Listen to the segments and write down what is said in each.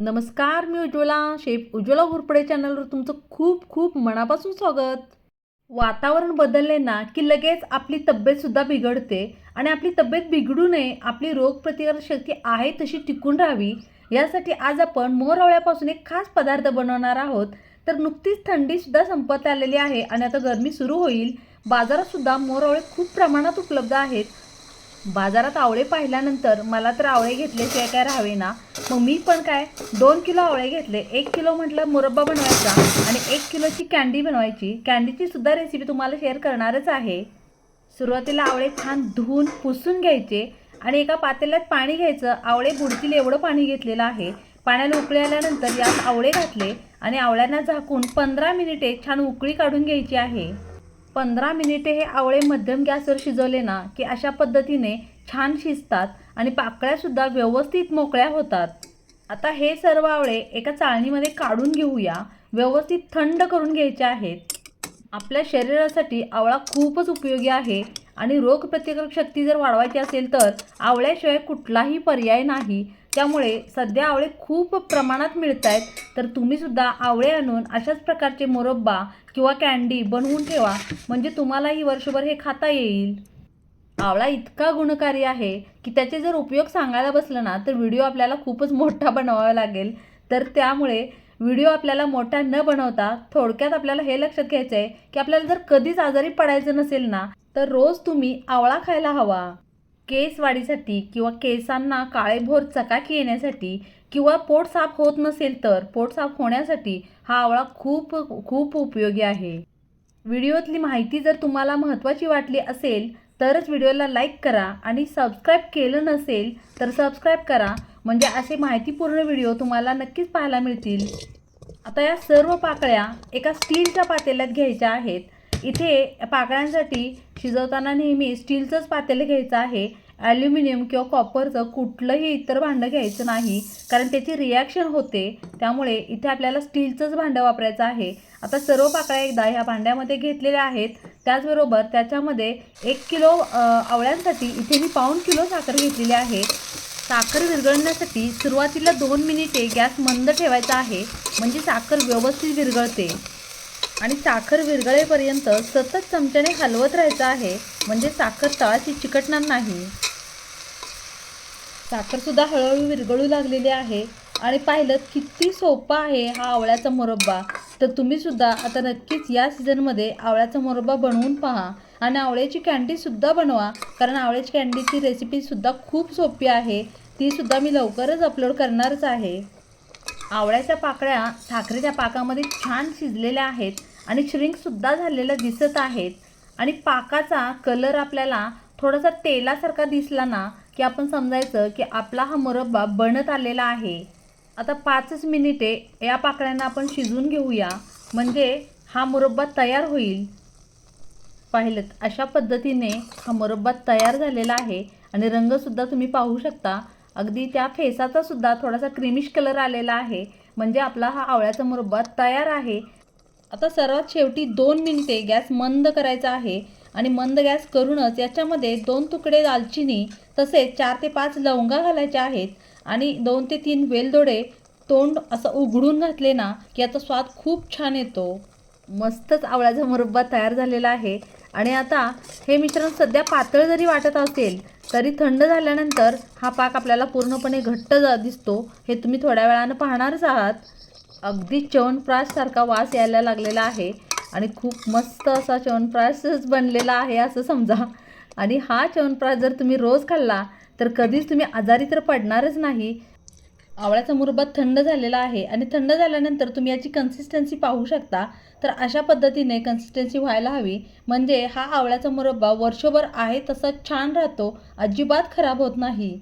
नमस्कार मी उज्ज्वला शेफ उज्ज्वला घोरपडे चॅनलवर तुमचं खूप खूप मनापासून स्वागत. वातावरण बदलले ना की लगेच आपली तब्येतसुद्धा बिघडते आणि आपली तब्येत बिघडू नये आपली रोगप्रतिकारक शक्ती आहे तशी टिकून राहावी यासाठी आज आपण मोहरावळ्यापासून एक खास पदार्थ बनवणार आहोत. तर नुकतीच थंडीसुद्धा संपत आलेली आहे आणि आता गरमी सुरू होईल. बाजारातसुद्धा मोहरावळे खूप प्रमाणात उपलब्ध आहेत. बाजारात आवळे पाहिल्यानंतर मला तर आवळे घेतल्याशिवाय काय राहावे ना? मग मी पण काय? दोन किलो आवळे घेतले एक किलो म्हटलं मुरब्बा बनवायचा आणि एक किलोची कँडी बनवायची. कँडीची सुद्धा रेसिपी तुम्हाला शेअर करणारच आहे. सुरुवातीला आवळे छान धुवून पुसून घ्यायचे आणि एका पातेल्यात पाणी घ्यायचं. आवळे बुडतील एवढं पाणी घेतलेलं आहे. पाण्याला उकळी आल्यानंतर यात आवळे घातले आणि आवळ्यांना झाकून पंधरा मिनिटे छान उकळी काढून घ्यायची आहे. पंधरा मिनिटे हे आवळे मध्यम गॅसवर शिजवले ना की अशा पद्धतीने छान शिजतात आणि पाकळ्यासुद्धा व्यवस्थित मोकळ्या होतात. आता हे सर्व आवळे एका चाळणीमध्ये काढून घेऊया. व्यवस्थित थंड करून घ्यायचे आहेत. आपल्या शरीरासाठी आवळा खूपच उपयोगी आहे आणि रोगप्रतिकारक शक्ती जर वाढवायची असेल तर आवळ्याशिवाय कुठलाही पर्याय नाही. त्यामुळे सध्या आवळे खूप प्रमाणात मिळत आहेत तर तुम्हीसुद्धा आवळे आणून अशाच प्रकारचे मोरब्बा किंवा कॅन्डी बनवून ठेवा. म्हणजे तुम्हालाही वर्षभर हे खाता येईल. आवळा इतका गुणकारी आहे की त्याचे जर उपयोग सांगायला बसलं ना तर व्हिडिओ आपल्याला खूपच मोठा बनवावा लागेल. तर त्यामुळे व्हिडिओ आपल्याला मोठा न बनवता थोडक्यात आपल्याला हे लक्षात घ्यायचं आहे की आपल्याला जर कधीच आजारी पडायचं नसेल ना तर रोज तुम्ही आवळा खायला हवा. केस वाढीसाठी किंवा केसांना काळेभोर चकाकी येण्यासाठी किंवा पोट साफ होत नसेल तर पोट साफ होण्यासाठी हा आवळा खूप खूप उपयोगी आहे. व्हिडिओतली माहिती जर तुम्हाला महत्त्वाची वाटली असेल तरच व्हिडिओला लाईक करा आणि सबस्क्राईब केलं नसेल तर सबस्क्राईब करा. म्हणजे असे माहितीपूर्ण व्हिडिओ तुम्हाला नक्कीच पाहायला मिळतील. आता या सर्व पाकळ्या एका स्टीलच्या पातेल्यात घ्यायच्या आहेत. इथे पाकळ्यांसाठी शिजवताना नेहमी स्टीलचंच पातेलं घ्यायचं आहे. ॲल्युमिनियम किंवा कॉपरचं कुठलंही इतर भांडं घ्यायचं नाही कारण त्याची रिॲक्शन होते. त्यामुळे इथे आपल्याला स्टीलचंच भांडं वापरायचं आहे. आता सर्व पाकळ्या एकदा ह्या भांड्यामध्ये घेतलेल्या आहेत. त्याचबरोबर त्याच्यामध्ये एक किलो आवळ्यांसाठी इथे मी पाऊण किलो साखर घेतलेली आहे. साखर विरघळण्यासाठी सुरुवातीला दोन मिनिटे गॅस मंद ठेवायचा आहे. म्हणजे साखर व्यवस्थित विरघळते. आणि साखर विरघळेपर्यंत सतत चमच्याने हलवत राहायचं आहे म्हणजे साखर तळाशी चिकटणार नाही. साखरसुद्धा हळूहळू विरघळू लागलेली आहे आणि पाहिलं किती सोपा आहे हा आवळ्याचा मुरब्बा. तर तुम्हीसुद्धा आता नक्कीच या सीझनमध्ये आवळ्याचा मुरब्बा बनवून पहा आणि आवळ्याची कॅन्डीसुद्धा बनवा कारण आवळ्याची कॅन्डीची रेसिपीसुद्धा खूप सोपी आहे. तीसुद्धा मी लवकरच अपलोड करणारच आहे. आवळ्याच्या पाकळ्या साखरेच्या पाकामध्ये छान शिजलेल्या आहेत. आणि श्रिंकसुद्धा झालेलं दिसत आहेत. आणि पाकाचा कलर आपल्याला थोडासा तेलासारखा दिसला ना की आपण समजायचं की आपला हा मुरब्बा बनत आलेला आहे. आता पाचच मिनिटे या पाकळ्यांना आपण शिजून घेऊया. म्हणजे हा मुरब्बा तयार होईल. पाहिलं अशा पद्धतीने हा मुरब्बा तयार झालेला आहे. आणि रंगसुद्धा तुम्ही पाहू शकता. अगदी त्या फेसाचा सुद्धा थोडासा क्रिमिश कलर आलेला आहे. म्हणजे आपला हा आवळ्याचा मुरब्बा तयार आहे. आता सर्वात शेवटी दोन मिनिटे गॅस मंद करायचा आहे आणि मंद गॅस करूनच याच्यामध्ये दोन तुकडे दालचिनी तसेच चार ते पाच लवंगा घालायच्या आहेत. आणि दोन ते तीन वेलदोडे तोंड असं उघडून घातले ना की याचा स्वाद खूप छान येतो. मस्तच आवळ्याचा मुरब्बा तयार झालेला आहे. आणि आता हे मिश्रण सध्या पातळ जरी वाटत असेल तरी थंड झाल्यानंतर हा पाक आपल्याला पूर्णपणे घट्ट जा दिसतो. हे तुम्ही थोड्या वेळानं पाहणारच आहात. अगदी च्यवनप्राशसारखा वास यायला लागलेला आहे. आणि खूप मस्त असा च्यवनप्राशच बनलेला आहे असं समजा. आणि हा च्यवनप्राश जर तुम्ही रोज खाल्ला तर कधीच तुम्ही आजारी तर पडणारच नाही. आवळ्याचा मुरब्बा थंड झालेला आहे आणि थंड झाल्यानंतर तुम्ही याची कन्सिस्टन्सी पाहू शकता. तर अशा पद्धतीने कन्सिस्टन्सी व्हायला हवी. म्हणजे हा आवळ्याचा मुरब्बा वर्षभर आहे तसा छान राहतो. अजिबात खराब होत नाही.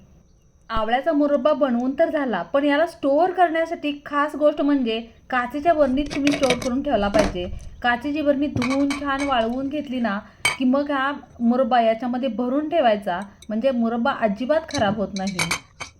आवळ्याचा मुरब्बा बनवून तर झाला पण याला स्टोअर करण्यासाठी खास गोष्ट म्हणजे काचेच्या बरणीत तुम्ही स्टोअर करून ठेवला पाहिजे. काचेची बरणी धुवून छान वाळवून घेतली ना की मग हा मुरब्बा याच्यामध्ये भरून ठेवायचा. म्हणजे मुरब्बा अजिबात खराब होत नाही.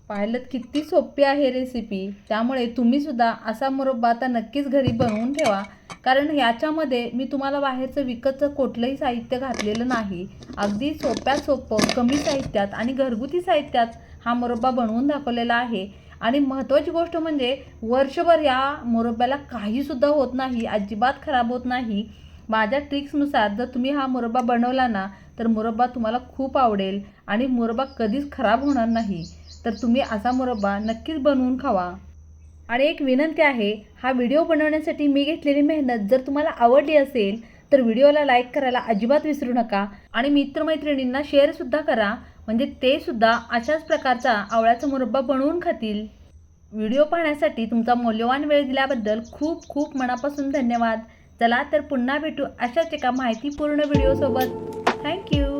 पाहिलं किती सोपी आहे रेसिपी त्यामुळे तुम्हीसुद्धा असा मुरब्बा आता नक्कीच घरी बनवून ठेवा. कारण ह्याच्यामध्ये मी तुम्हाला बाहेरचं विकतचं कुठलंही साहित्य घातलेलं नाही. अगदी सोप्यात सोपं कमी साहित्यात आणि घरगुती साहित्यात हा मुरब्बा बनवून दाखवलेला आहे. आणि महत्त्वाची गोष्ट म्हणजे वर्षभर या मुरब्ब्याला काहीसुद्धा होत नाही अजिबात खराब होत नाही. माझ्या ट्रिक्सनुसार जर तुम्ही हा मुरब्बा बनवला ना तर मुरब्बा तुम्हाला खूप आवडेल आणि मुरब्बा कधीच खराब होणार नाही. तर तुम्ही असा मुरब्बा नक्कीच बनवून खावा. आणि एक विनंती आहे हा व्हिडिओ बनवण्यासाठी मी घेतलेली मेहनत जर तुम्हाला आवडली असेल तर व्हिडिओला लाईक करायला अजिबात विसरू नका. आणि मित्रमैत्रिणींना शेअरसुद्धा करा. म्हणजे ते सुद्धा अशाच प्रकारचा आवळ्याचा मुरब्बा बनवून खातील. व्हिडिओ पाहण्यासाठी तुमचा मौल्यवान वेळ दिल्याबद्दल खूप खूप मनापासून धन्यवाद. चला तर पुन्हा भेटू अशाच एका माहितीपूर्ण व्हिडिओसोबत. थँक्यू